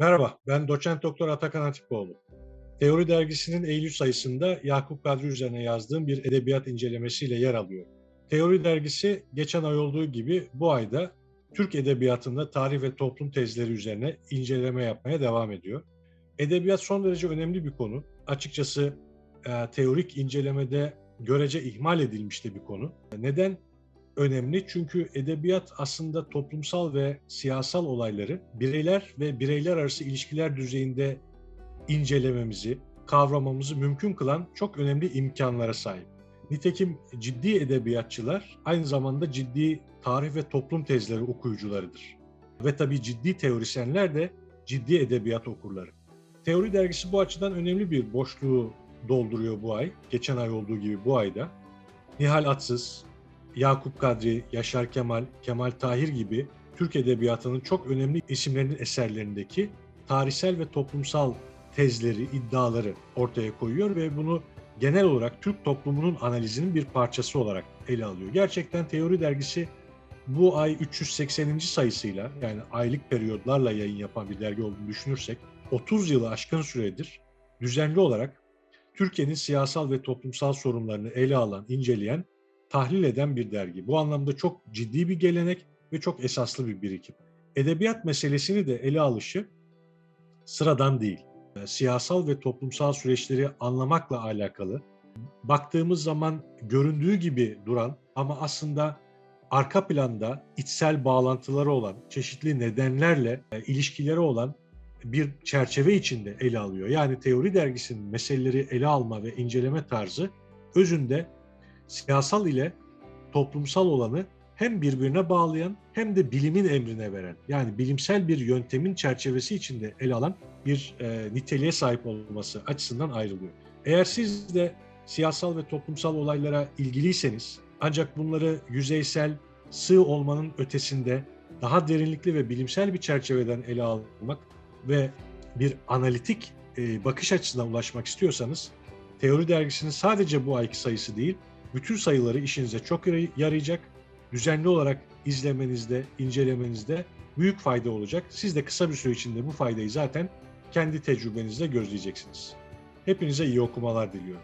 Merhaba, ben doçent doktor Atakan Atipoğlu. Teori dergisinin Eylül sayısında Yakup Kadri üzerine yazdığım bir edebiyat incelemesiyle yer alıyor. Teori dergisi geçen ay olduğu gibi bu ayda Türk edebiyatında tarih ve toplum tezleri üzerine inceleme yapmaya devam ediyor. Edebiyat son derece önemli bir konu. Açıkçası e, teorik incelemede görece ihmal edilmiş de bir konu. Neden? Önemli çünkü edebiyat aslında toplumsal ve siyasal olayları bireyler ve bireyler arası ilişkiler düzeyinde incelememizi, kavramamızı mümkün kılan çok önemli imkanlara sahip. Nitekim ciddi edebiyatçılar aynı zamanda ciddi tarih ve toplum tezleri okuyucularıdır. Ve tabii ciddi teorisyenler de ciddi edebiyat okurları. Teori dergisi bu açıdan önemli bir boşluğu dolduruyor bu ay. Geçen ay olduğu gibi bu ayda. Nihal Atsız, Yakup Kadri, Yaşar Kemal, Kemal Tahir gibi Türk Edebiyatı'nın çok önemli isimlerinin eserlerindeki tarihsel ve toplumsal tezleri, iddiaları ortaya koyuyor ve bunu genel olarak Türk toplumunun analizinin bir parçası olarak ele alıyor. Gerçekten Teori Dergisi bu ay 380. sayısıyla yani aylık periyodlarla yayın yapan bir dergi olduğunu düşünürsek 30 yılı aşkın süredir düzenli olarak Türkiye'nin siyasal ve toplumsal sorunlarını ele alan, inceleyen tahlil eden bir dergi. Bu anlamda çok ciddi bir gelenek ve çok esaslı bir birikim. Edebiyat meselesini de ele alışı sıradan değil. Siyasal ve toplumsal süreçleri anlamakla alakalı. Baktığımız zaman göründüğü gibi duran ama aslında arka planda içsel bağlantıları olan, çeşitli nedenlerle ilişkileri olan bir çerçeve içinde ele alıyor. Yani teori dergisinin meseleleri ele alma ve inceleme tarzı özünde siyasal ile toplumsal olanı hem birbirine bağlayan hem de bilimin emrine veren yani bilimsel bir yöntemin çerçevesi içinde ele alan bir e, niteliğe sahip olması açısından ayrılıyor. Eğer siz de siyasal ve toplumsal olaylara ilgiliyseniz ancak bunları yüzeysel, sığ olmanın ötesinde daha derinlikli ve bilimsel bir çerçeveden ele almak ve bir analitik e, bakış açısına ulaşmak istiyorsanız Teori dergisinin sadece bu ayki sayısı değil, bütün sayıları işinize çok yarayacak. Düzenli olarak izlemenizde, incelemenizde büyük fayda olacak. Siz de kısa bir süre içinde bu faydayı zaten kendi tecrübenizde gözleyeceksiniz. Hepinize iyi okumalar diliyorum.